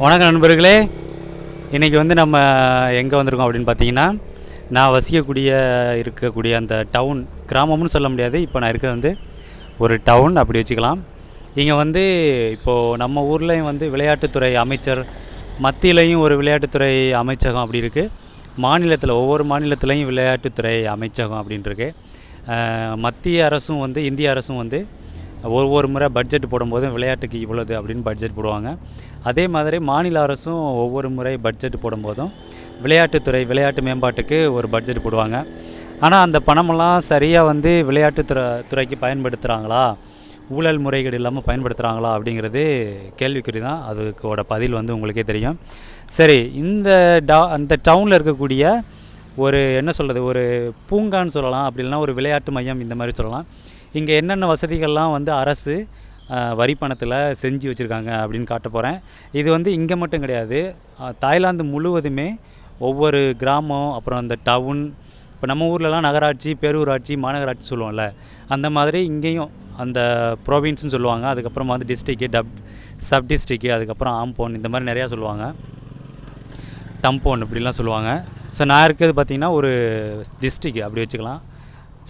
வணக்கம் நண்பர்களே. இன்றைக்கி வந்து நம்ம எங்கே வந்திருக்கோம் அப்படின்னு பார்த்தீங்கன்னா நான் வசிக்கக்கூடிய இருக்கக்கூடிய அந்த டவுன் கிராமம்னு சொல்ல முடியாது. இப்போ நான் இருக்கிறது வந்து ஒரு டவுன் அப்படி வச்சுக்கலாம். இங்கே வந்து இப்போது நம்ம ஊர்லேயும் வந்து விளையாட்டுத்துறை அமைச்சர் மத்தியிலையும் ஒரு விளையாட்டுத்துறை அமைச்சகம் அப்படி இருக்குது மாநிலத்தில் ஒவ்வொரு மாநிலத்திலையும் விளையாட்டுத்துறை அமைச்சகம் அப்படின்னு மத்திய அரசும் வந்து இந்திய அரசும் வந்து ஒவ்வொரு முறை பட்ஜெட் போடும்போதும் விளையாட்டுக்கு இவ்வளோது அப்படின்னு பட்ஜெட் போடுவாங்க. அதே மாதிரி மாநில அரசும் ஒவ்வொரு முறை பட்ஜெட் போடும்போதும் விளையாட்டுத்துறை விளையாட்டு மேம்பாட்டுக்கு ஒரு பட்ஜெட் போடுவாங்க. ஆனால் அந்த பணமெல்லாம் சரியாக வந்து விளையாட்டுத்துறை துறைக்கு பயன்படுத்துகிறாங்களா ஊழல் முறைகேடு இல்லாமல் பயன்படுத்துகிறாங்களா அப்படிங்கிறது கேள்விக்குறி தான். அதுக்கோட பதில் வந்து உங்களுக்கே தெரியும். சரி இந்த டா அந்த டவுனில் இருக்கக்கூடிய ஒரு என்ன சொல்கிறது ஒரு பூங்கான்னு சொல்லலாம். அப்படி இல்லைன்னா ஒரு விளையாட்டு மையம் இந்த மாதிரி சொல்லலாம். இங்கே என்னென்ன வசதிகள்லாம் வந்து அரசு வரி பணத்தில் செஞ்சு வச்சுருக்காங்க அப்படின்னு காட்ட போகிறேன் இது வந்து இங்கே மட்டும் கிடையாது. தாய்லாந்து முழுவதுமே ஒவ்வொரு கிராமம் அப்புறம் அந்த டவுன் இப்போ நம்ம ஊர்லலாம் நகராட்சி பேரூராட்சி மாநகராட்சி சொல்லுவோம்ல. அந்த மாதிரி இங்கேயும் அந்த ப்ரோவின்ஸ்னு சொல்லுவாங்க. அதுக்கப்புறம் வந்து டிஸ்ட்ரிக்கு டப் சப் டிஸ்ட்ரிக்கு அதுக்கப்புறம் ஆம்போன் இந்த மாதிரி நிறையா சொல்லுவாங்க. தம்போன் இப்படிலாம் சொல்லுவாங்க. ஸோ நான் இருக்கிறது பார்த்திங்கன்னா ஒரு டிஸ்ட்ரிக்கு அப்படி வச்சுக்கலாம்.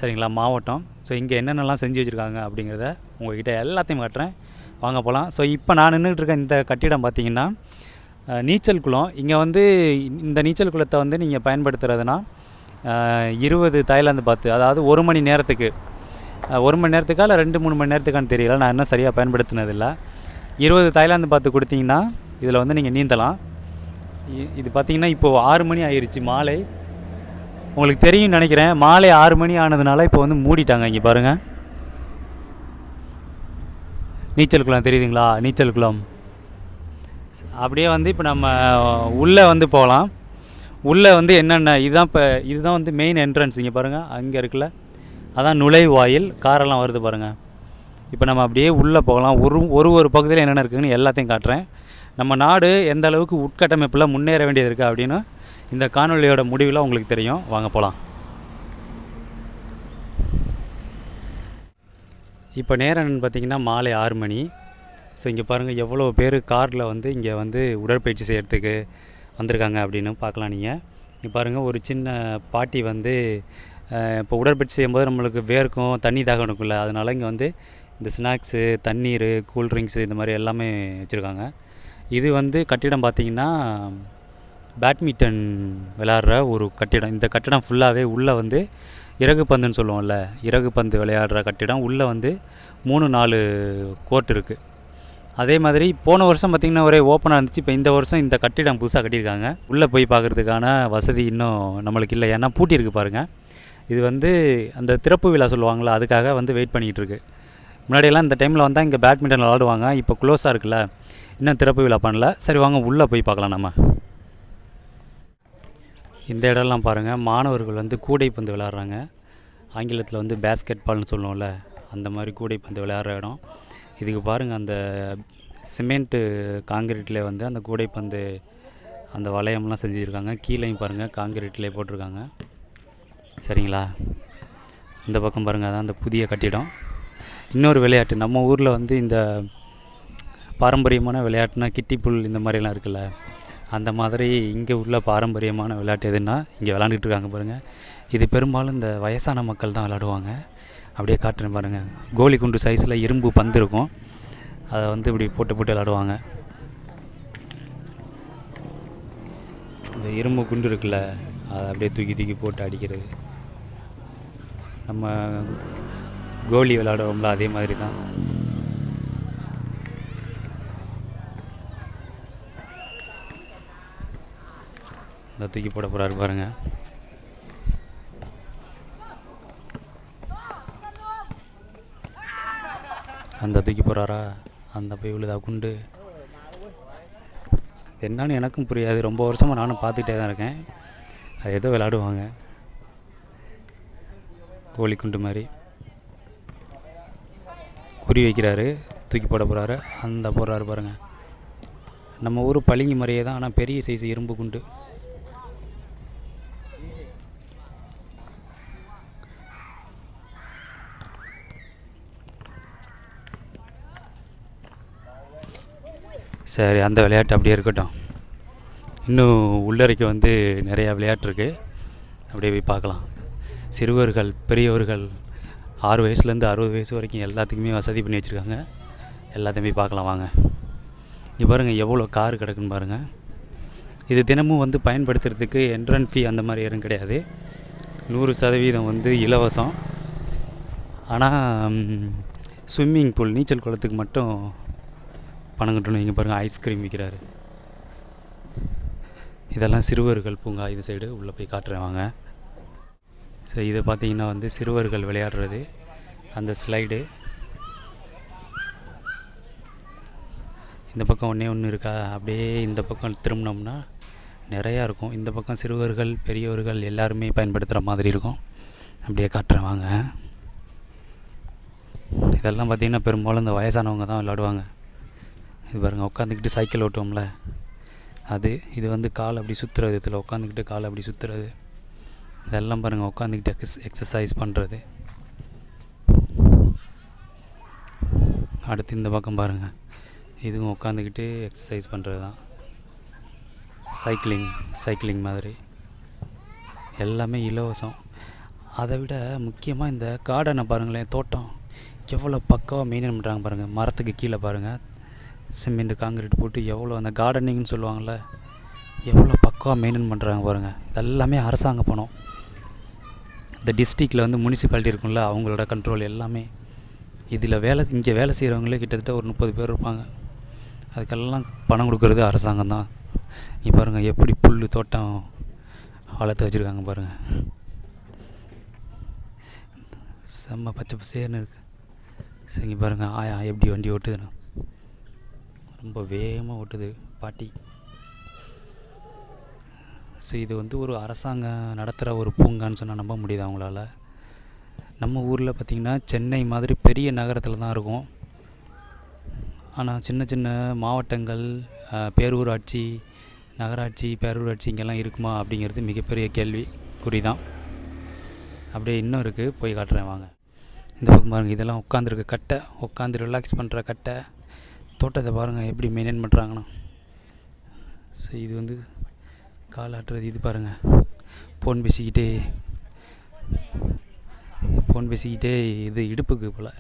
சரிங்களா மாவட்டம். ஸோ இங்கே என்னென்னலாம் செஞ்சு வச்சுருக்காங்க அப்படிங்கிறத உங்கள்கிட்ட எல்லாத்தையும் காட்டுறேன். வாங்க போகலாம் ஸோ இப்போ நான் நின்றுட்டு இருக்க இந்த கட்டிடம் பார்த்திங்கன்னா நீச்சல் குளம். இங்கே வந்து இந்த நீச்சல் குளத்தை வந்து நீங்கள் பயன்படுத்துகிறதுனா இருபது தாய்லாந்து பார்த்து அதாவது ஒரு மணி நேரத்துக்கு. ஒரு மணி நேரத்துக்கா இல்லை ரெண்டு மூணு மணி நேரத்துக்கான்னு தெரியல. நான் இன்னும் சரியாக பயன்படுத்தினதில்லை. இருபது தாய்லாந்து பார்த்து கொடுத்தீங்கன்னா இதில் வந்து நீங்கள் நீந்தலாம். இ- இது பார்த்தீங்கன்னா இப்போது ஆறு மணி ஆயிருச்சு மாலை. உங்களுக்கு தெரியும்னு நினைக்கிறேன். மாலை ஆறு மணி ஆனதுனால இப்போ வந்து மூடிட்டாங்க இங்கே பாருங்கள் நீச்சல் குளம் தெரியுதுங்களா? நீச்சல் குளம். அப்படியே வந்து இப்போ நம்ம உள்ளே வந்து போகலாம். உள்ளே வந்து என்னென்ன இதுதான் இப்போ இதுதான் வந்து மெயின் என்ட்ரன்ஸ் இங்கே பாருங்கள் அங்கே இருக்குல்ல. அதான் நுழைவாயில் காரெல்லாம் வருது பாருங்கள் இப்போ நம்ம அப்படியே உள்ளே போகலாம். ஒரு ஒரு ஒரு பகுதியில் என்னென்ன இருக்குதுன்னு எல்லாத்தையும் காட்டுறேன். நம்ம நாடு எந்த அளவுக்கு உட்கட்டமைப்பில் முன்னேற வேண்டியது இருக்குது அப்படின்னு இந்த காணொளியோட முடிவில் உங்களுக்கு தெரியும். வாங்க போகலாம் இப்போ நேரம் என்னன்னு பார்த்தீங்கன்னா மாலை ஆறு மணி. ஸோ இங்கே பாருங்கள் எவ்வளோ பேர் காரில் வந்து இங்கே வந்து உடற்பயிற்சி செய்கிறதுக்கு வந்திருக்காங்க அப்படின்னு பார்க்கலாம் நீங்கள் இங்கே பாருங்கள் ஒரு சின்ன பாட்டி வந்து இப்போ உடற்பயிற்சி செய்யும்போது நம்மளுக்கு வேர்க்கும் தண்ணி தாகம் இருக்குல்ல அதனால் இங்கே வந்து இந்த ஸ்நாக்ஸு தண்ணீர் கூல்ட்ரிங்க்ஸு இந்த மாதிரி எல்லாமே வச்சுருக்காங்க. இது வந்து கட்டிடம் பார்த்திங்கன்னா பேட்மிட்டன் விளையாடுற ஒரு கட்டிடம். இந்த கட்டிடம் ஃபுல்லாகவே உள்ளே வந்து இறகு பந்துன்னு சொல்லுவோம்ல இறகு பந்து விளையாடுற கட்டிடம். உள்ளே வந்து மூணு நாலு கோர்ட் இருக்குது அதே மாதிரி போன வருஷம் பார்த்திங்கன்னா ஒரே ஓப்பனாக இருந்துச்சு. இப்போ இந்த வருஷம் இந்த கட்டிடம் புதுசாக கட்டியிருக்காங்க. உள்ளே போய் பார்க்குறதுக்கான வசதி இன்னும் நம்மளுக்கு இல்லை. ஏன்னா பூட்டியிருக்கு பாருங்கள் இது வந்து அந்த திறப்பு விழா சொல்லுவாங்களா அதுக்காக வந்து வெயிட் பண்ணிகிட்ருக்கு முன்னாடியெல்லாம் இந்த டைமில் வந்தால் இங்கே பேட்மிண்டன் விளாடுவாங்க. இப்போ க்ளோஸாக இருக்குல்ல. இன்னும் திறப்பு விழா பண்ணல. சரி வாங்க உள்ளே போய் பார்க்கலாம் நம்ம. இந்த இடம்லாம் பாருங்கள் மாணவர்கள் வந்து கூடைப்பந்து விளையாடுறாங்க. ஆங்கிலத்தில் வந்து பேஸ்கெட் பால்னு சொல்லுவோம்ல அந்த மாதிரி கூடைப்பந்து விளையாடுற இடம். இதுக்கு பாருங்கள் அந்த சிமெண்ட்டு காங்கிரீட்டில் வந்து அந்த கூடைப்பந்து அந்த வளையம்லாம் செஞ்சுருக்காங்க. கீழேயும் பாருங்கள் காங்கிரீட்லேயே போட்டிருக்காங்க. சரிங்களா? இந்த பக்கம் பாருங்கள் அதான் அந்த புதிய கட்டிடம். இன்னொரு விளையாட்டு நம்ம ஊரில் வந்து இந்த பாரம்பரியமான விளையாட்டுனா கிட்டிப்புல் இந்த மாதிரிலாம் இருக்குல்ல. அந்த மாதிரி இங்கே உள்ள பாரம்பரியமான விளையாட்டு எதுன்னா இங்கே விளாண்டுட்டு இருக்காங்க பாருங்கள் இது பெரும்பாலும் இந்த வயசான மக்கள் தான் விளாடுவாங்க. அப்படியே காட்டுறேன் பாருங்கள் கோலி குண்டு சைஸில் இரும்பு பந்து இருக்கும். அதை வந்து இப்படி போட்டு போட்டு விளாடுவாங்க. இந்த இரும்பு குண்டு இருக்குல்ல அதை அப்படியே தூக்கி தூக்கி போட்டு அடிக்கிறது. நம்ம கோலி விளாடுவோம்ல அதே மாதிரி தான். இந்த தூக்கி போட போகிறாரு பாருங்கள் அந்த தூக்கி போகிறாரா அந்த போய் விழுதா குண்டு? என்னன்னு எனக்கும் புரியாது. ரொம்ப வருஷமாக நானும் பார்த்துக்கிட்டே தான் இருக்கேன். அது ஏதோ விளாடுவாங்க கோழி குண்டு மாதிரி. குறி வைக்கிறாரு. தூக்கி போட போகிறாரு அந்த போடுறாரு பாருங்கள் நம்ம ஊர் பளிங்கு மாதிரியே தான். ஆனால் பெரிய சைஸ் இரும்பு குண்டு. சரி அந்த விளையாட்டு அப்படியே இருக்கட்டும். இன்னும் உள்ளறைக்கு வந்து நிறையா விளையாட்டு இருக்குது அப்படியே போய் பார்க்கலாம். சிறுவர்கள் பெரியவர்கள் ஆறு வயசுலேருந்து அறுபது வயசு வரைக்கும் எல்லாத்துக்குமே வசதி பண்ணி வச்சுருக்காங்க. எல்லாத்தையும் போய் பார்க்கலாம் வாங்க. இங்கே பாருங்கள் எவ்வளோ கார் கிடக்குன்னு பாருங்கள் இது தினமும் வந்து பயன்படுத்துறதுக்கு என்ட்ரன் ஃபீ அந்த மாதிரி எதுவும் கிடையாது. நூறு சதவீதம் வந்து இலவசம். ஆனால் ஸ்விம்மிங் பூல் நீச்சல் குளத்துக்கு மட்டும் பணம் கட்டணும் இங்கே பாருங்கள் ஐஸ்கிரீம் விற்கிறாரு இதெல்லாம் சிறுவர்கள் பூங்கா இது சைடு உள்ளே போய் காட்டுறேன் வாங்க. ஸோ இதை பார்த்தீங்கன்னா வந்து சிறுவர்கள் விளையாடுறது. அந்த ஸ்லைடு இந்த பக்கம் ஒன்றே ஒன்று இருக்கா? அப்படியே இந்த பக்கம் திரும்பினோம்னா நிறையா இருக்கும். இந்த பக்கம் சிறுவர்கள் பெரியவர்கள் எல்லாருமே பயன்படுத்துகிற மாதிரி இருக்கும். அப்படியே காட்டுறேன் வாங்க. இதெல்லாம் பார்த்திங்கன்னா பெரும்பாலும் இந்த வயசானவங்க தான் விளையாடுவாங்க. இது பாருங்கள் உட்காந்துக்கிட்டு சைக்கிள் ஓட்டுவோம்ல. அது இது வந்து கால் அப்படி சுற்றுறது இதில் உட்காந்துக்கிட்டு கால் அப்படி சுற்றுறது இதெல்லாம் பாருங்கள் உட்காந்துக்கிட்டு எக்ஸ் எக்ஸசைஸ் பண்ணுறது அடுத்து இந்த பக்கம் பாருங்கள் இதுவும் உட்காந்துக்கிட்டு எக்ஸசைஸ் பண்ணுறது தான் சைக்கிளிங் சைக்கிளிங் மாதிரி. எல்லாமே இலவசம். அதை விட முக்கியமாக இந்த கார்டனை பாருங்களேன் தோட்டம். எவ்வளோ பக்காவாக மெயின்டைன் பண்ணுறாங்க பாருங்கள் மரத்துக்கு கீழே பாருங்கள் சிமெண்ட் காங்கிரீட் போட்டு எவ்வளோ அந்த கார்டனிங்னு சொல்லுவாங்கள்ல எவ்வளோ பக்காவாக மெயின்டைன் பண்ணுறாங்க பாருங்கள் எல்லாமே அரசாங்க பணம். இந்த டிஸ்ட்ரிக்டில் வந்து முனிசிபாலிட்டி இருக்கும்ல அவங்களோட கண்ட்ரோல் எல்லாமே. இதில் வேலை இங்கே வேலை செய்கிறவங்களே கிட்டத்தட்ட ஒரு முப்பது பேர் இருப்பாங்க. அதுக்கெல்லாம் பணம் கொடுக்கறது அரசாங்கம் தான். இங்கே பாருங்கள் எப்படி புல் தோட்டம் வளர்த்து வச்சுருக்காங்க பாருங்கள் செம்ம பச்சை பசேர்னு இருக்குது சரி பாருங்கள் ஆயா எப்படி வண்டி ஓட்டுதுண்ணா ரொம்ப வேகமாக ஓட்டுது பாட்டி. ஸோ இது வந்து ஒரு அரசாங்கம் நடத்துகிற ஒரு பூங்கான்னு சொன்னால் நம்ப முடியுது அவங்களால? நம்ம ஊரில் பார்த்திங்கன்னா சென்னை மாதிரி பெரிய நகரத்தில் தான் இருக்கும். ஆனால் சின்ன சின்ன மாவட்டங்கள் பேரூராட்சி நகராட்சி பேரூராட்சி இங்கெல்லாம் இருக்குமா அப்படிங்கிறது மிகப்பெரிய கேள்வி குறி தான். அப்படியே இன்னும் இருக்குது. போய் காட்டுறேன் வாங்க. இந்த பக்கம் பாருங்கள் இதெல்லாம் உட்காந்துருக்கு கட்டை. உட்காந்து ரிலாக்ஸ் பண்ணுற கட்டை. தோட்டத்தை பாருங்கள் எப்படி மெயின்டைன் பண்ணுறாங்கண்ணா ஸோ இது வந்து கால் ஆட்டுறது இது பாருங்கள் ஃபோன் பேசிக்கிட்டே ஃபோன் பேசிக்கிட்டே இது இடுப்புக்கு போல்.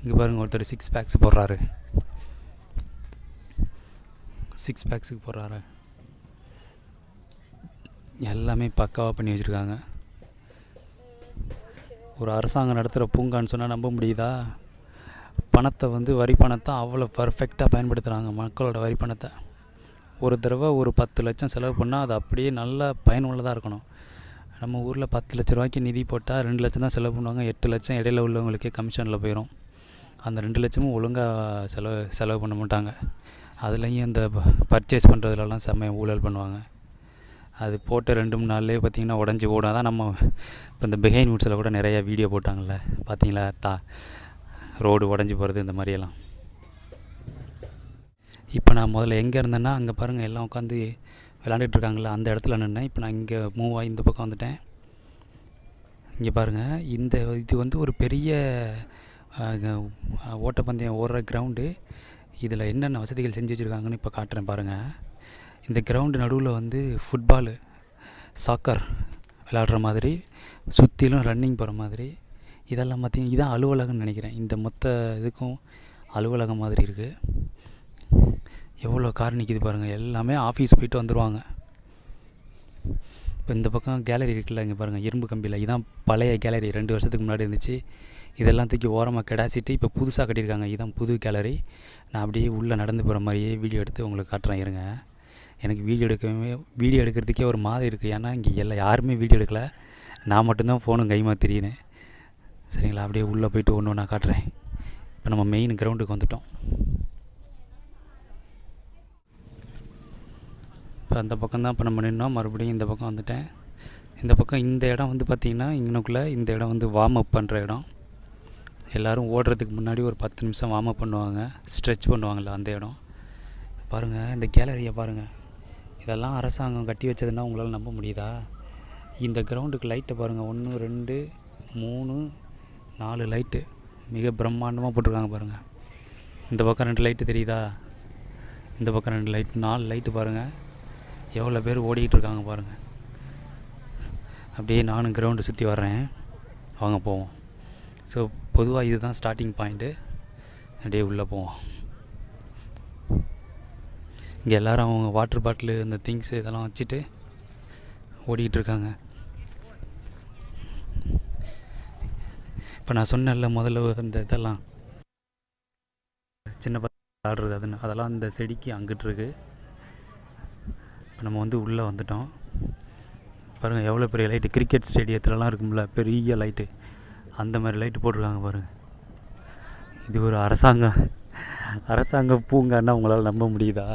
இங்கே பாருங்கள் ஒருத்தர் சிக்ஸ் பேக்ஸ் போடுறாரு. சிக்ஸ் பேக்ஸுக்கு போடுறாரு. எல்லாமே பக்காவாக பண்ணி வச்சுருக்காங்க. ஒரு அரசாங்கம் நடத்துகிற பூங்கான்னு சொன்னால் நம்ப முடியுதா? பணத்தை வந்து வரி பணத்தை அவ்வளோ பர்ஃபெக்டாக பயன்படுத்துகிறாங்க மக்களோட வரி பணத்தை. ஒரு தடவை ஒரு பத்து லட்சம் செலவு பண்ணால் அது அப்படியே நல்ல பயனுள்ளதாக இருக்கணும். நம்ம ஊரில் பத்து லட்ச ரூபாய்க்கு நிதி போட்டால் ரெண்டு லட்சம் தான் செலவு பண்ணுவாங்க. எட்டு லட்சம் இடையில உள்ளவங்களுக்கே கமிஷனில் போயிடும் அந்த ரெண்டு லட்சமும் ஒழுங்காக செலவு செலவு பண்ண மாட்டாங்க. அதுலேயும் இந்த பர்ச்சேஸ் பண்ணுறதுலலாம் செம்ம ஊழல் பண்ணுவாங்க. அது போட்ட ரெண்டு மூணு நாள்லேயே பார்த்தீங்கன்னா உடஞ்சி ஓடும். அதான் நம்ம இப்போ இந்த பிஹைண்ட் வுட்ஸில் கூட நிறையா வீடியோ போட்டாங்கள்ல பார்த்தீங்களா தா ரோடு உடஞ்சி போகிறது இந்த மாதிரியெல்லாம். இப்போ நான் முதல்ல எங்கே இருந்தேன்னா அங்கே பாருங்கள் எல்லாம் உட்காந்து விளாண்டுட்டு இருக்காங்களா அந்த இடத்துல நின்னேன். இப்போ நான் இங்கே மூவ் ஆகி இந்த பக்கம் வந்துட்டேன். இங்கே பாருங்கள் இந்த இது வந்து ஒரு பெரிய ஓட்டப்பந்தயம் ஓடுற கிரவுண்டு இதில் என்னென்ன வசதிகள் செஞ்சு வச்சுருக்காங்கன்னு இப்போ காட்டுறேன் பாருங்கள் இந்த கிரவுண்டு நடுவில் வந்து ஃபுட்பாலு சாக்கர் விளாடுற மாதிரி சுற்றிலும் ரன்னிங் போகிற மாதிரி இதெல்லாம் பார்த்தீங்கன்னா இதான் அலுவலகம்னு நினைக்கிறேன். இந்த மொத்த இதுக்கும் அலுவலகம் மாதிரி இருக்குது எவ்வளோ கார் நிற்கிது பாருங்கள் எல்லாமே ஆஃபீஸ் போயிட்டு வந்துடுவாங்க இப்போ இந்த பக்கம் கேலரி இருக்குல்ல இங்கே பாருங்கள் இரும்பு கம்பியில். இதான் பழைய கேலரி ரெண்டு வருஷத்துக்கு முன்னாடி இருந்துச்சு. இதெல்லாம் தூக்கி ஓரமாக கிடாச்சிட்டு இப்போ புதுசாக கட்டியிருக்காங்க. இதுதான் புது கேலரி நான் அப்படியே உள்ளே நடந்து போகிற மாதிரியே வீடியோ எடுத்து உங்களுக்கு காட்டுறேன் இருங்க. எனக்கு வீடியோ எடுக்கவே வீடியோ எடுக்கிறதுக்கே ஒரு மாதிரி இருக்குது ஏன்னா இங்கே எல்லாம் யாருமே வீடியோ எடுக்கலை. நான் மட்டும்தான் ஃபோனும் கைமா தெரியினேன் சரிங்களா? அப்படியே உள்ளே போயிட்டு ஒன்று ஒன்றா காட்டுறேன். இப்போ நம்ம மெயின் கிரவுண்டுக்கு வந்துட்டோம். இப்போ அந்த பக்கம் தான் இப்போ நம்ம நின்னோம். மறுபடியும் இந்த பக்கம் வந்துட்டேன். இந்த பக்கம் இந்த இடம் வந்து பார்த்திங்கன்னா இங்கனுக்குள்ளே இந்த இடம் வந்து வார்ம் அப் பண்ணுற இடம். எல்லோரும் ஓடுறதுக்கு முன்னாடி ஒரு பத்து நிமிஷம் வார்ம் அப் பண்ணுவாங்க. ஸ்ட்ரெச் பண்ணுவாங்கள்ல அந்த இடம். பாருங்கள் இந்த கேலரியை பாருங்கள் இதெல்லாம் அரசாங்கம் கட்டி வச்சதுன்னா உங்களால் நம்ப முடியுதா? இந்த கிரவுண்டுக்கு லைட்டை பாருங்கள் ஒன்று ரெண்டு மூணு நாலு லைட்டு. மிக பிரம்மாண்டமாக போட்டிருக்காங்க பாருங்கள் இந்த பக்கம் ரெண்டு லைட்டு தெரியுதா? இந்த பக்கம் ரெண்டு லைட் நாலு லைட்டு பாருங்கள் எவ்வளோ பேர் ஓடிக்கிட்டு இருக்காங்க பாருங்கள் அப்படியே நானும் கிரவுண்டு சுற்றி வர்றேன். வாங்க போவோம். ஸோ பொதுவாக இதுதான் ஸ்டார்டிங் பாயிண்ட்டு அப்படியே உள்ளே போவோம். இங்கே எல்லோரும் அவங்க வாட்டர் பாட்டிலு இந்த திங்ஸு இதெல்லாம் வச்சுட்டு ஓடிக்கிட்டு இருக்காங்க. இப்போ நான் சொன்னேன்ல முதல்ல அந்த இதெல்லாம். சின்ன பசங்க ஆடுறது அதுன்னு அதெல்லாம் அந்த செடிக்கு அங்கிட்டு இருக்கு. இப்போ நம்ம வந்து உள்ளே வந்துட்டோம். பாருங்கள் எவ்வளோ பெரிய லைட்டு கிரிக்கெட் ஸ்டேடியத்துலலாம் இருக்கும்ல பெரிய லைட்டு அந்த மாதிரி லைட்டு போட்டிருக்காங்க பாருங்கள் இது ஒரு அரசாங்க அரசாங்க பூங்கான்னா உங்களால் நம்ப முடியுதா?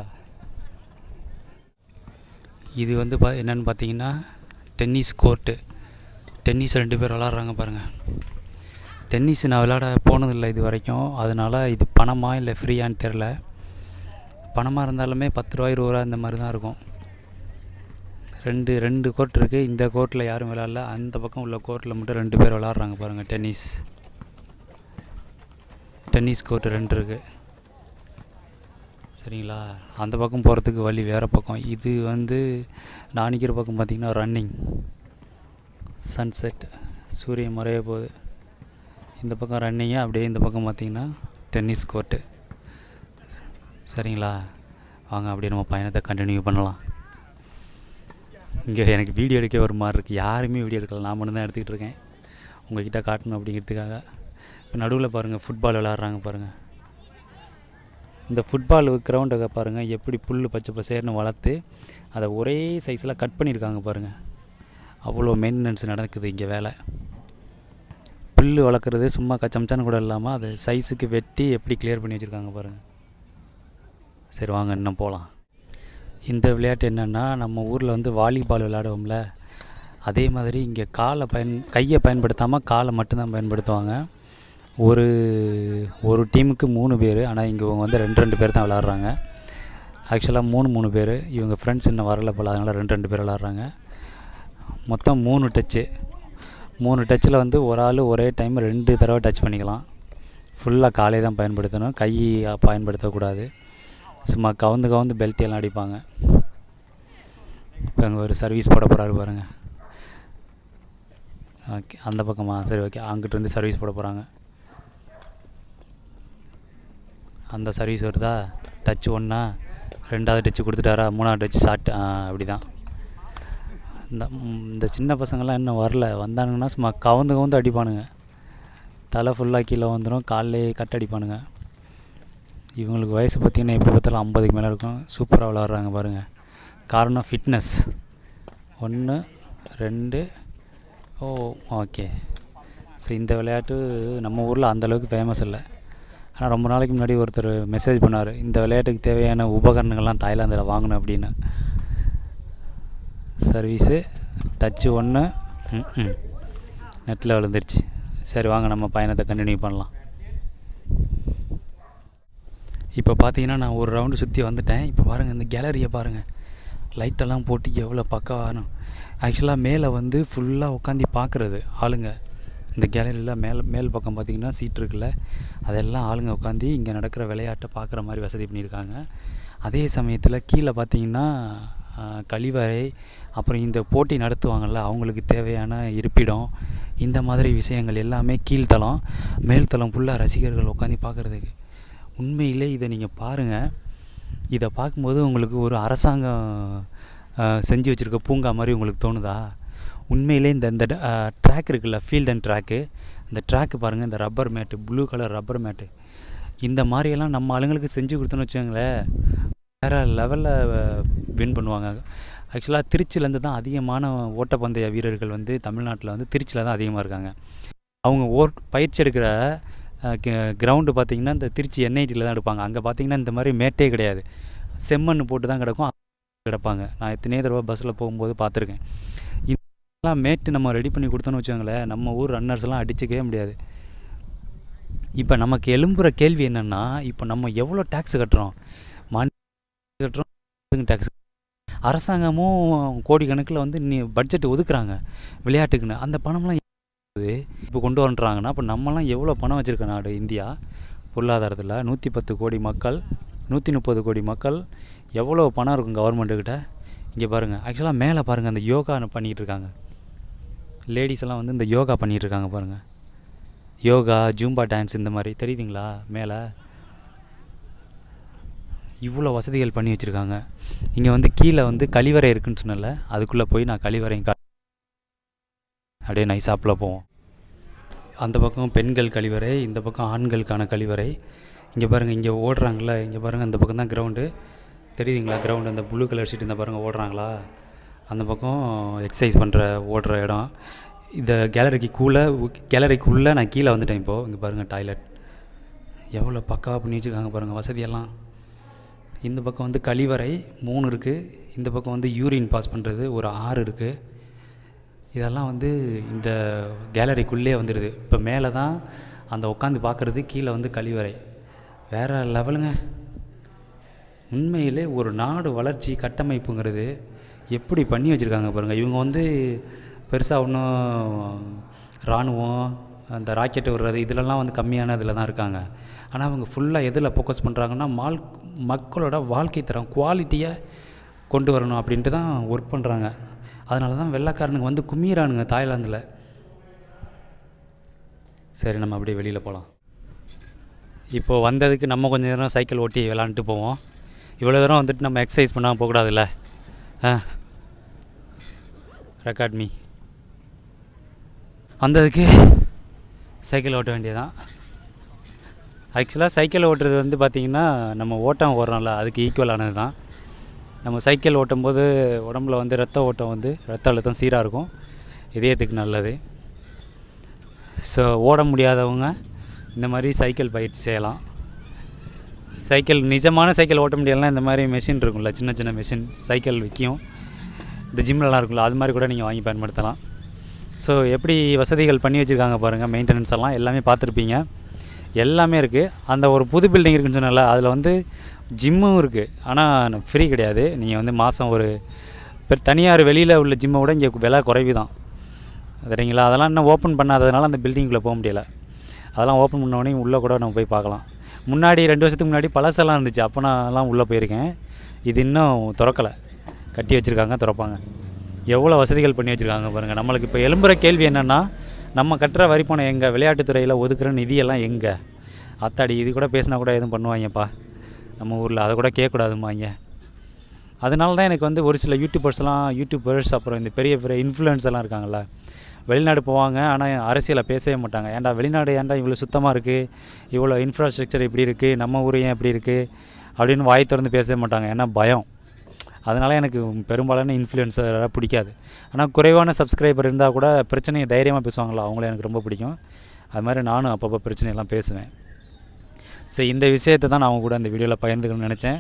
இது வந்து பா என்னென்னு பார்த்தீங்கன்னா டென்னிஸ் கோர்ட்டு டென்னிஸ் ரெண்டு பேர் விளாட்றாங்க பாருங்கள் டென்னிஸ் நான் விளையாட போனதில்லை இது வரைக்கும். அதனால் இது பணமா இல்லை ஃப்ரீயான்னு தெரில. பணமாக இருந்தாலுமே பத்து ரூபா இருபது ரூபா இந்த மாதிரி தான் இருக்கும். ரெண்டு ரெண்டு கோர்ட் இருக்குது இந்த கோர்ட்டில் யாரும் விளாட்ல அந்த பக்கம் உள்ள கோர்ட்டில் மட்டும் ரெண்டு பேர் விளாட்றாங்க பாருங்கள் டென்னிஸ். டென்னிஸ் கோர்ட்டு ரெண்டு இருக்குது சரிங்களா? அந்த பக்கம் போகிறதுக்கு வழி வேறு பக்கம். இது வந்து நான் நிற்கிற பக்கம் பார்த்திங்கன்னா ரன்னிங் சன்செட் சூரியன் மறைய போகுது. இந்த பக்கம் ரன்னிங்கு அப்படியே இந்த பக்கம் பார்த்திங்கன்னா டென்னிஸ் கோர்ட்டு சரிங்களா? வாங்க அப்படியே நம்ம பயணத்தை கண்டினியூ பண்ணலாம். இங்கே எனக்கு வீடியோ எடுக்க ஒரு மாதிரி இருக்குது யாருமே வீடியோ எடுக்கல. நான் மட்டும் தான் எடுத்துக்கிட்டு இருக்கேன். உங்ககிட்ட காட்டணும் அப்படிங்கிறதுக்காக. இப்போ நடுவில் பாருங்கள் ஃபுட்பால் விளாட்றாங்க பாருங்கள் இந்த ஃபுட்பால் கிரவுண்டை பாருங்கள் எப்படி புல் பச்சை பசேர்னு வளர்த்து அதை ஒரே சைஸில் கட் பண்ணியிருக்காங்க பாருங்கள் அவ்வளோ மெயின்டெனன்ஸ் நடக்குது இங்கே வேலை. புல் வளர்க்குறது சும்மா கச்சம்ச்சான்னு கூட இல்லாமல் அதை சைஸுக்கு வெட்டி எப்படி கிளியர் பண்ணி வச்சுருக்காங்க பாருங்கள் சரி வாங்க இன்னும் போகலாம் இந்த விளையாட்டு என்னென்னா நம்ம ஊரில் வந்து வாலிபால் விளையாடுவோம்ல. அதே மாதிரி இங்கே காலை பயன் கையை பயன்படுத்தாமல் காலை மட்டும்தான் பயன்படுத்துவாங்க. ஒரு ஒரு டீமுக்கு மூணு பேர் ஆனால் இங்கே இவங்க வந்து ரெண்டு ரெண்டு பேர் தான் விளாட்றாங்க ஆக்சுவலாக மூணு மூணு பேர். இவங்க ஃப்ரெண்ட்ஸ் இன்னும் வரல போல் அதனால் ரெண்டு ரெண்டு பேர் விளாட்றாங்க மொத்தம் மூணு டச்சு மூணு டச்சில் வந்து ஒரு ஆள் ஒரே டைம் ரெண்டு தடவை டச் பண்ணிக்கலாம். ஃபுல்லாக காலை தான் பயன்படுத்தணும். கை பயன்படுத்தக்கூடாது. சும்மா கவுந்து கவுந்து பெல்ட் எல்லாம் அடிப்பாங்க. இப்போ அங்கே ஒரு சர்வீஸ் போட போகிறாரு பாருங்கள் ஓகே அந்த பக்கமாக சரி ஓகே அங்கிட்டு இருந்து சர்வீஸ் போட போகிறாங்க அந்த சர்வீஸ் வருதா? டச் ஒன்றா ரெண்டாவது டச்சு கொடுத்துட்டாரா? மூணாவது டச்சு சாட் அப்படி தான் இந்த இந்த சின்ன பசங்கள்லாம் இன்னும் வரல. வந்தானுங்கன்னா சும்மா கவுந்து கவுந்து அடிப்பானுங்க. தலை ஃபுல்லாக கீழே வந்துடும் காலிலே கட் அடிப்பானுங்க. இவங்களுக்கு வயசு பார்த்திங்கன்னா எப்படி பார்த்தாலும் ஐம்பதுக்கு மேலே இருக்கும். சூப்பராக விளாட்றாங்க பாருங்கள் காரணம் ஃபிட்னஸ் ஒன்று ரெண்டு ஓ ஓகே ஸோ இந்த விளையாட்டு நம்ம ஊரில் அந்தளவுக்கு ஃபேமஸ் இல்லை. ஆனால் ரொம்ப நாளைக்கு முன்னாடி ஒருத்தர் மெசேஜ் பண்ணார். இந்த விளையாட்டுக்கு தேவையான உபகரணங்கள்லாம் தாய்லாந்தில் வாங்கணும் அப்படின்னு. சர்வீஸு டச்சு ஒன்று ம் நெட்டில் விழுந்துருச்சு. சரி வாங்க நம்ம பயணத்தை கண்டினியூ பண்ணலாம். இப்போ பார்த்தீங்கன்னா நான் ஒரு ரவுண்டு சுற்றி வந்துட்டேன். இப்போ பாருங்கள் இந்த கேலரியை பாருங்கள் லைட்டெல்லாம் போட்டு எவ்வளோ பக்காவானும் ஆக்சுவலாக மேலே வந்து ஃபுல்லாக உட்காந்து பார்க்குறது ஆளுங்க. இந்த கேலரியில் மேல் மேல் பக்கம் பார்த்திங்கன்னா சீட் இருக்குல்ல. அதெல்லாம் ஆளுங்க உட்காந்து இங்கே நடக்கிற விளையாட்டை பார்க்குற மாதிரி வசதி பண்ணியிருக்காங்க. அதே சமயத்தில் கீழே பார்த்தீங்கன்னா கழிவறை அப்புறம் இந்த போட்டி நடத்துவாங்கள்ல அவங்களுக்கு தேவையான இருப்பிடம் இந்த மாதிரி விஷயங்கள் எல்லாமே கீழ்த்தளம் மேல்தளம் ஃபுல்லாக ரசிகர்கள் உட்காந்து பார்க்குறதுக்கு. உண்மையிலே இதை நீங்கள் பாருங்கள் இதை பார்க்கும்போது உங்களுக்கு ஒரு அரசாங்கம் செஞ்சு வச்சுருக்க பூங்கா மாதிரி உங்களுக்கு தோணுதா? உண்மையிலே இந்த இந்த ட்ராக் இருக்குல்ல ஃபீல்ட் அண்ட் ட்ராக்கு இந்த ட்ராக்கு பாருங்கள் இந்த rubber mat blue colour rubber mat இந்த மாதிரியெல்லாம் நம்ம ஆளுங்களுக்கு செஞ்சு கொடுத்தோன்னு வச்சுக்கோங்களேன். வேறு லெவலில் வின் பண்ணுவாங்க. ஆக்சுவலாக திருச்சியிலேருந்து தான் அதிகமான ஓட்டப்பந்தய வீரர்கள் வந்து தமிழ்நாட்டில் வந்து திருச்சியில் தான் அதிகமாக இருக்காங்க. அவங்க ஓட் பயிற்சி எடுக்கிற கிரவுண்டு பார்த்திங்கன்னா இந்த திருச்சி என்ஐடியில் தான் எடுப்பாங்க. அங்கே பார்த்தீங்கன்னா இந்த மாதிரி மேட்டே கிடையாது. செம்மண் போட்டு தான் கிடக்கும். கிடப்பாங்க. நான் எத்தனையோ தடவை பஸ்ஸில் போகும்போது பார்த்துருக்கேன் இதெல்லாம் மேட்டு நம்ம ரெடி பண்ணி கொடுத்தோன்னு வச்சுக்கோங்களேன் நம்ம ஊர் ரன்னர்ஸ்லாம் அடிச்சுக்கவே முடியாது. இப்போ நமக்கு எழும்புற கேள்வி என்னென்னா இப்போ நம்ம எவ்வளோ டேக்ஸ் கட்டுறோம்? கட்டுறோம். டேக்ஸ் அரசாங்கமும் கோடிக்கணக்கில் வந்து நீ பட்ஜெட் ஒதுக்குறாங்க. விளையாட்டுக்குன்னு. அந்த பணம்லாம் இப்போ கொண்டு வரன்றாங்கன்னா அப்போ நம்மலாம் எவ்வளோ பணம் வச்சுருக்க நாடு இந்தியா? பொருளாதாரத்தில் நூற்றி பத்து கோடி மக்கள் நூற்றி முப்பது கோடி மக்கள் எவ்வளோ பணம் இருக்கும் கவர்மெண்ட்டுக்கிட்ட இங்கே பாருங்கள் ஆக்சுவலாக மேலே பாருங்கள் அந்த யோகா பண்ணிகிட்டு இருக்காங்க. லேடிஸ் எல்லாம் வந்து இந்த யோகா பண்ணிகிட்டு இருக்காங்க பாருங்கள் யோகா ஜூம்பா டான்ஸ் இந்த மாதிரி தெரியுதுங்களா? மேலே? இவ்வளோ வசதிகள் பண்ணி வச்சுருக்காங்க. இங்கே வந்து கீழே வந்து கழிவறை இருக்குன்னு சொன்னல அதுக்குள்ளே போய் நான் கழிவறையும் கா அப்படியே நைசாப்பில் போவோம். அந்த பக்கம் பெண்கள் கழிவறை இந்த பக்கம் ஆண்களுக்கான கழிவறை. இங்கே பாருங்கள் இங்கே ஓடுறாங்களா இங்கே பாருங்கள் அந்த பக்கம் தான் கிரவுண்டு தெரியுதுங்களா கிரவுண்டு அந்த ப்ளூ கலர் ஷீட் இந்த பாருங்கள் ஓடுறாங்களா? அந்த பக்கம் எக்ஸசைஸ் பண்ணுற ஓடுற இடம். இந்த கேலரிக்குள்ளே கேலரிக்குள்ளே நான் கீழே வந்துட்டேன் இப்போது இங்கே பாருங்கள் டாய்லெட் எவ்வளோ பக்காவாக பண்ணி வச்சுருக்காங்க பாருங்கள் வசதியெல்லாம். இந்த பக்கம் வந்து கழிவறை மூணு இருக்குது இந்த பக்கம் வந்து யூரின் பாஸ் பண்ணுறது ஒரு ஆறு இருக்குது இதெல்லாம் வந்து இந்த கேலரிக்குள்ளே வந்துடுது இப்போ மேலே தான் அந்த உட்காந்து பார்க்குறது கீழே வந்து கழிவறை. வேறு லெவலுங்க. உண்மையிலே ஒரு நாடு வளர்ச்சி கட்டமைப்புங்கிறது எப்படி பண்ணி வச்சுருக்காங்க பாருங்கள் இவங்க வந்து பெருசாக ஒன்றும் இராணுவம் அந்த ராக்கெட்டு விடுறது இதிலலாம் வந்து கம்மியான இதில் தான் இருக்காங்க. ஆனால் அவங்க ஃபுல்லாக எதில் ஃபோக்கஸ் பண்ணுறாங்கன்னா மால் மக்களோட வாழ்க்கை தரம் குவாலிட்டியை கொண்டு வரணும் அப்படின்ட்டு தான் ஒர்க் பண்ணுறாங்க அதனால தான் வெள்ளைக்காரனுங்க வந்து கும்மிறானுங்க தாய்லாந்தில். சரி நம்ம அப்படியே வெளியில் போகலாம் இப்போது வந்ததுக்கு நம்ம கொஞ்சம் நேரம் சைக்கிள் ஓட்டி விளாண்டுட்டு போவோம். இவ்வளோ தூரம் வந்துட்டு நம்ம எக்ஸசைஸ் பண்ணாமல் போகக்கூடாதுல்ல? ஆ. ரெக்கார்ட் மீ வந்ததுக்கு சைக்கிள் ஓட்ட வேண்டியதான் ஆக்சுவலாக சைக்கிள் ஓட்டுறது வந்து பார்த்திங்கன்னா நம்ம ஓட்டம் ஓடுறோம்ல அதுக்கு ஈக்குவலானது தான். நம்ம சைக்கிள் ஓட்டும்போது உடம்புல வந்து ரத்த ஓட்டம் வந்து ரத்த அழுத்தம் சீராக இருக்கும். இதயத்துக்கு நல்லது. ஸோ ஓட முடியாதவங்க இந்த மாதிரி சைக்கிள் பயிற்சி செய்யலாம். சைக்கிள் நிஜமான சைக்கிள் ஓட்ட முடியலன்னா இந்த மாதிரி மெஷின் இருக்கும்ல சின்ன சின்ன மெஷின் சைக்கிள் விற்கும் இந்த ஜிம்லலாம் இருக்கும்ல அது மாதிரி கூட நீங்கள் வாங்கி பயன்படுத்தலாம். ஸோ எப்படி வசதிகள் பண்ணி வச்சுருக்காங்க பாருங்கள் மெயின்டெனன்ஸ் எல்லாம் எல்லாமே பார்த்துருப்பீங்க. எல்லாமே இருக்குது அந்த ஒரு புது பில்டிங் இருக்குன்னு சொன்னால அதில் வந்து ஜிம்மும் இருக்குது ஆனால் ஃப்ரீ கிடையாது. நீங்கள் வந்து மாதம் ஒரு தனியார் வெளியில் உள்ள ஜிம்மை விட இங்கே விலை குறைவு தான் சரிங்களா? அதெல்லாம் இன்னும் ஓப்பன் பண்ணாததுனால அந்த பில்டிங்குள்ளே போக முடியல. அதெல்லாம் ஓப்பன் பண்ண உடனே உள்ளே கூட நம்ம போய் பார்க்கலாம். முன்னாடி ரெண்டு வருஷத்துக்கு முன்னாடி பழசெல்லாம் இருந்துச்சு. அப்போ நான்லாம் உள்ளே போயிருக்கேன். இது இன்னும் திறக்கலை. கட்டி வச்சுருக்காங்க திறப்பாங்க. எவ்வளோ வசதிகள் பண்ணி வச்சுருக்காங்க பாருங்கள் நம்மளுக்கு இப்போ எழும்புற கேள்வி என்னென்னா நம்ம கட்டுற வரிப்பணம் பணம் எங்கே விளையாட்டுத்துறையில் ஒதுக்குற நிதியெல்லாம் எங்கே? அத்தாடி இது கூட பேசினா கூட எதுவும் பண்ணுவாங்கப்பா. நம்ம ஊரில் அதை கூட கேட்கக்கூடாதுமாங்க அதனால தான் எனக்கு வந்து ஒரு சில யூடியூபர்ஸ்லாம் யூடியூபர்ஸ் அப்புறம் இந்த பெரிய பெரிய இன்ஃப்ளூயன்ஸ் எல்லாம் வெளிநாடு போவாங்க ஆனால் அரசியலை பேசவே மாட்டாங்க. ஏன்டா வெளிநாடு ஏன்டா இவ்வளோ சுத்தமாக இருக்குது இவ்வளோ இன்ஃப்ராஸ்ட்ரக்சர் இப்படி இருக்குது நம்ம ஊர் ஏன் இப்படி இருக்குது அப்படின்னு வாய் திறந்து பேசவே மாட்டாங்க. ஏன்னா பயம். அதனால் எனக்கு பெரும்பாலான இன்ஃப்ளூயன்ஸரை பிடிக்காது. ஆனால் குறைவான சப்ஸ்கிரைபர் இருந்தால் கூட பிரச்சனையை தைரியமாக பேசுவாங்களா? அவங்கள எனக்கு ரொம்ப பிடிக்கும். அது மாதிரி நானும் அப்பப்போ பிரச்சனையெல்லாம் பேசுவேன். ஸோ இந்த விஷயத்தை தான் நான் அவங்க கூட இந்த வீடியோவில் பகிர்ந்துக்கணும்னு நினச்சேன்.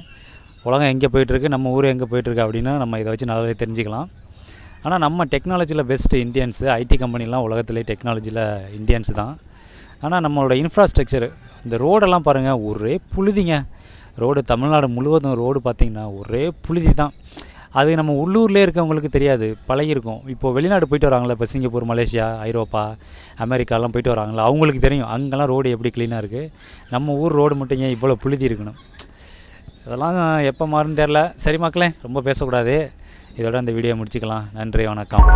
உலகம் எங்கே போயிட்டுருக்கு? நம்ம ஊர் எங்கே போயிட்டுருக்கு? அப்படின்னு நம்ம இதை வச்சு நல்லாவே தெரிஞ்சுக்கலாம். ஆனால் நம்ம டெக்னாலஜியில் பெஸ்ட்டு இந்தியன்ஸு ஐடி கம்பெனிலாம் உலகத்திலே டெக்னாலஜியில் இந்தியன்ஸ் தான். ஆனால் நம்மளோட இன்ஃப்ராஸ்ட்ரக்சர் இந்த ரோடெல்லாம் பாருங்கள் ஒரே புழுதிங்க. ரோடு தமிழ்நாடு முழுவதும் ரோடு பார்த்திங்கன்னா ஒரே புழுதி தான் அது நம்ம உள்ளூர்லேயே இருக்கவங்களுக்கு தெரியாது. பழகிருக்கும் இப்போது வெளிநாடு போயிட்டு வராங்களே இப்போ சிங்கப்பூர் மலேசியா ஐரோப்பா அமெரிக்காலாம் போயிட்டு வராங்களா அவங்களுக்கு தெரியும். அங்கெல்லாம் ரோடு எப்படி க்ளீனாக இருக்குது நம்ம ஊர் ரோடு மட்டும் ஏன் இவ்வளோ புழுதி இருக்கணும்? இதெல்லாம் எப்போ மாறுன்னு தெரில சரி மக்களே ரொம்ப பேசக்கூடாது. இதோட அந்த வீடியோ முடிச்சுக்கலாம். நன்றி வணக்கம்.